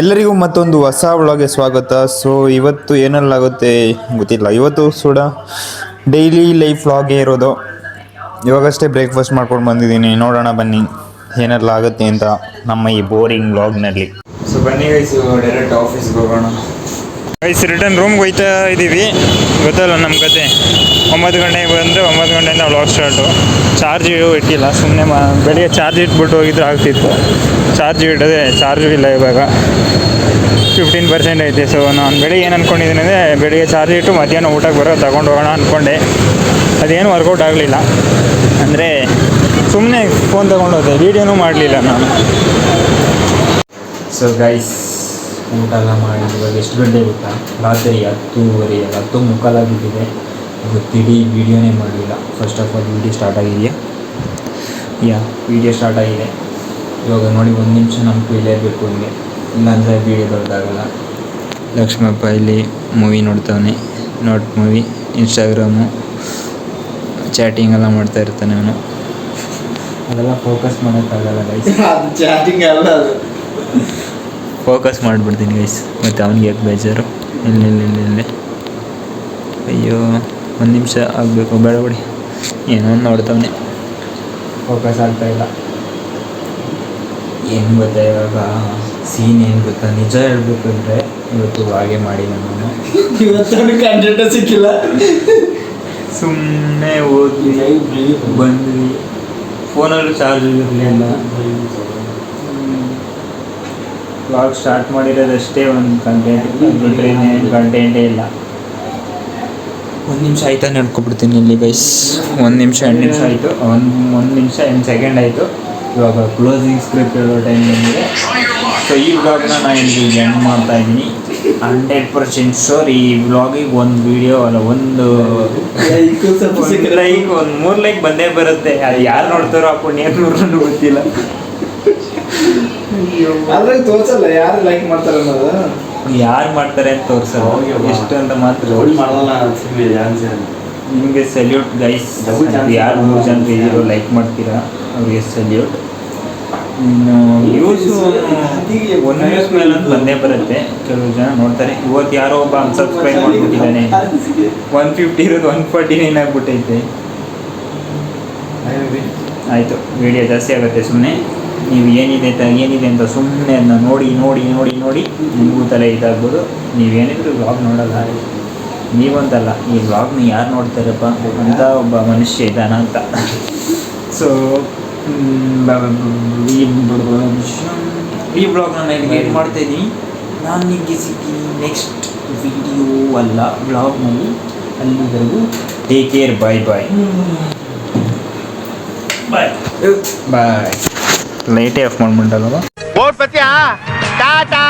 ಎಲ್ಲರಿಗೂ ಮತ್ತೊಂದು ಹೊಸ ಒಳಗೆ ಸ್ವಾಗತ. ಸೊ ಇವತ್ತು ಏನಲ್ಲಾಗುತ್ತೆ ಗೊತ್ತಿಲ್ಲ. ಇವತ್ತು ಸುಡ ಡೈಲಿ ಲೈಫ್ ವ್ಲಾಗೇ ಇರೋದು. ಇವಾಗಷ್ಟೇ ಬ್ರೇಕ್ಫಾಸ್ಟ್ ಮಾಡ್ಕೊಂಡು ಬಂದಿದ್ದೀನಿ. ನೋಡೋಣ ಬನ್ನಿ ಏನೆಲ್ಲ ಆಗುತ್ತೆ ಅಂತ ನಮ್ಮ ಈ ಬೋರಿಂಗ್ ವ್ಲಾಗ್ನಲ್ಲಿ ಸೊ ಬನ್ನಿ ಡೈರೆಕ್ಟ್ ಆಫೀಸ್ಗೆ ಹೋಗೋಣ. ಗೈಸ್ ರಿಟರ್ನ್ ರೂಮ್ಗೆ ಹೋಯ್ತಾ ಇದ್ದೀವಿ ಗೊತ್ತಲ್ಲ ನಮ್ಮ ಕತೆ. ಒಂಬತ್ತು ಗಂಟೆಗೆ ಬಂದರೆ ಒಂಬತ್ತು ಗಂಟೆಯಿಂದ ವ್ಲಾಗ್ ಸ್ಟಾರ್ಟು ಚಾರ್ಜ್ ಇಟ್ಟಿಲ್ಲ. ಸುಮ್ಮನೆ ಮಾ ಬೆಳಿಗ್ಗೆ ಚಾರ್ಜ್ ಇಟ್ಬಿಟ್ಟು ಹೋಗಿದ್ರೆ ಆಗ್ತಿತ್ತು. ಚಾರ್ಜ್ ಇಡದೆ ಚಾರ್ಜು ಇಲ್ಲ ಇವಾಗ. ಫಿಫ್ಟೀನ್ ಪರ್ಸೆಂಟ್ ಐತೆ. ಸೊ ನಾನು ಬೆಳಿಗ್ಗೆ ಏನು ಅಂದ್ಕೊಂಡಿದ್ದೀನಿ ಅಂದರೆ, ಬೆಳಿಗ್ಗೆ ಚಾರ್ಜ್ ಇಟ್ಟು ಮಧ್ಯಾಹ್ನ ಊಟಕ್ಕೆ ಬರೋ ತಗೊಂಡು ಹೋಗೋಣ ಅಂದ್ಕೊಂಡೆ ಅದೇನು ವರ್ಕೌಟ್ ಆಗಲಿಲ್ಲ. ಅಂದರೆ ಸುಮ್ಮನೆ ಫೋನ್ ತೊಗೊಂಡೋದೆ ವೀಡಿಯೋನೂ ಮಾಡಲಿಲ್ಲ ನಾನು. ಸೊ ಗೈಸ್ ಊಟ ಎಲ್ಲ ಮಾಡಿ, ಇವಾಗ ಎಷ್ಟು ಗಂಟೆ ಗೊತ್ತಾ? ರಾತ್ರಿ ಹತ್ತೂವರೆ ಹತ್ತು ಮುಕ್ಕಾಲಾಗಿದ್ದಿದೆ. ಇಡೀ ವೀಡಿಯೋನೇ ಮಾಡಲಿಲ್ಲ. First of all video start ಆಗಿದೆಯಾ? ಯಾ ವೀಡಿಯೋ ಸ್ಟಾರ್ಟ್ ಆಗಿದೆ. ಇವಾಗ ನೋಡಿ, ಒಂದು ನಿಮಿಷ ನಮ್ಮ ಇರಬೇಕು ಹಿಂಗೆ ಇಲ್ಲಾಂದರೆ ವೀಡಿಯೋ ದೊಡ್ಡದಾಗಲ್ಲ. ಲಕ್ಷ್ಮಪ್ಪ ಇಲ್ಲಿ ಮೂವಿ ನೋಡ್ತಾವನೆ. ನೋಟ್ ಮೂವಿ ಇನ್ಸ್ಟಾಗ್ರಾಮು ಚಾಟಿಂಗ್ ಎಲ್ಲ ಮಾಡ್ತಾ ಇರ್ತಾನೆ ಅವನು. ಅದೆಲ್ಲ ಫೋಕಸ್ ಮಾಡೋಕ್ಕಾಗಲ್ಲ ಚಾಟಿಂಗ್ ಅಲ್ಲ ಫೋಕಸ್ ಮಾಡಿಬಿಡ್ತೀನಿ ಗೈಸ್ ಮತ್ತು ಅವನಿಗೆ ಯಾಕೆ ಬೇಜಾರು? ಇಲ್ಲಿ ಇಲ್ಲಿ ಅಯ್ಯೋ ಒಂದು ನಿಮಿಷ ಆಗಬೇಕು. ಬೇಡ ಬಿಡಿ. ಏನೋ ಒಂದು ನೋಡ್ತಾವನೆ. ಫೋಕಸ್ ಆಗ್ತಾ ಇಲ್ಲ. ಏನು ಗೊತ್ತಾ ಇವಾಗ? ಸೀನ್ ಏನು ಗೊತ್ತಾ? ನಿಜ ಹೇಳ್ಬೇಕಂದ್ರೆ ಇವತ್ತು ಹಾಗೆ ಮಾಡಿ ನಾನು. ಇವತ್ತು ಕಂಟೆಂಟ್ ಸಿಕ್ಕಿಲ್ಲ. ಸುಮ್ಮನೆ ಹೋದ್ವಿ. ಬಂದ್ವಿ. ಫೋನಲ್ಲೂ ಚಾರ್ಜ್ ಇರಲಿಲ್ಲ. ವ್ಲಾಗ್ ಸ್ಟಾರ್ಟ್ ಮಾಡಿರೋದಷ್ಟೇ ಒಂದು ಕಂಟೆಂಟ್ ಬಿಟ್ಟರೆ ಕಂಟೆಂಟೇ ಇಲ್ಲ. ಒಂದು ನಿಮಿಷ ಆಯ್ತಾ ನಡ್ಕೊಬಿಡ್ತೀನಿ ಇಲ್ಲಿ ಗೈಸ್ ಒಂದು ನಿಮಿಷ ಎರಡು ನಿಮಿಷ ಆಯಿತು. ಒಂದು ಒಂದು ನಿಮಿಷ ಎಂಟು ಸೆಕೆಂಡ್ ಆಯಿತು. ಇವಾಗ ಕ್ಲೋಸಿಂಗ್ ಸ್ಕ್ರಿಪ್ಟ್ ಹೇಳೋ ಟೈಮ್ ಬಂದಿದೆ ಸೊ ಈ ವ್ಲಾಗ್ನ ನಾನು ಇಲ್ಲಿ ಎಂಡ್ ಮಾಡ್ತಾ ಇದ್ದೀನಿ. ಹಂಡ್ರೆಡ್ ಪರ್ಸೆಂಟ್ ಶೋರ್ ಈ ವ್ಲಾಗಿಗೆ ಒಂದು ವಿಡಿಯೋ ಅಲ್ಲ ಒಂದು ಲೈಕ್ ಒಂದು ಮೂರು ಲೈಕ್ ಬಂದೇ ಬರುತ್ತೆ. ಅದು ಯಾರು ನೋಡ್ತಾರೋ ಆ ಪುಣ್ಯ ನೋಡ್ಕೊಂಡು ಗೊತ್ತಿಲ್ಲ. ಅದ್ರಾಗ ತೋರ್ಸಲ್ಲ ಯಾರು ಲೈಕ್ ಮಾಡ್ತಾರೆ ಅನ್ನೋದು? ಯಾರು ಮಾಡ್ತಾರೆ ಅಂತ ತೋರ್ಸಲ್ಲ. ಎಷ್ಟು ಅಂತ ಮಾತ್ರ ನಿಮಗೆ ಸೆಲ್ಯೂಟ್ ಗೈಸ್. ಯಾರು ಮೂರು ಜನ ಇದ್ದೀರೋ ಲೈಕ್ ಮಾಡ್ತೀರಾ ಅವ್ರಿಗೆ ಸೆಲ್ಯೂಟ್ ಇನ್ನು ವ್ಯೂಸು ಒಂದು ವ್ಯೂಸ್ ಮೇಲೆ ಅಂತ ಬಂದೇ ಬರುತ್ತೆ ಕೆಲವು ಜನ ನೋಡ್ತಾರೆ. ಇವತ್ತು ಯಾರೋ ಒಬ್ಬ ಅನ್ಸಬ್ಸ್ಕ್ರೈಬ್ ಮಾಡ್ಬಿಟ್ಟಿದ್ದಾನೆ. ಒನ್ ಫಿಫ್ಟಿ ಇರೋದು ಒನ್ ಫಾರ್ಟಿ ನೈನ್ ಆಗ್ಬಿಟ್ಟೈತೆ ಆಯಿತು ವಿಡಿಯೋ ಜಾಸ್ತಿ ಆಗುತ್ತೆ ಸುಮ್ಮನೆ ನೀವು ಏನಿದೆ ಅಂತ ಏನಿದೆ ಅಂತ ಸುಮ್ಮನೆ ಅದನ್ನ ನೋಡಿ ನೋಡಿ ನೋಡಿ ನೋಡಿ ನಿಮಗೂ ತಲೆ ಇದಾಗ್ಬೋದು. ನೀವೇನಿದ್ರು ವ್ಲಾಗ್ ನೋಡಲ್ಲ ನೀವಂತಲ್ಲ ಈ ವ್ಲಾಗ್ನ ಯಾರು ನೋಡ್ತಾರಪ್ಪ? ಅಂತ ಒಬ್ಬ ಮನುಷ್ಯ ಇದ್ದಾನ ಅಂತ. ಸೊ ಈ ಈ ಬ್ಲಾಗ್ನ ನಾನು ಏನು ಮಾಡ್ತೀನಿ? ನಾನು ನಿಮಗೆ ಸಿಗ್ತೀನಿ ನೆಕ್ಸ್ಟ್ ವಿಡಿಯೋ ಅಲ್ಲ ಬ್ಲಾಗ್ನಲ್ಲಿ ಅಲ್ಲಿವರೆಗೂ take care bye bye bye bye ಲೈಟೇ of ಮಾಡ್ಬಿಟ್ಟಲ್ಲ vote ಬತ್ತೀಯಾ Tata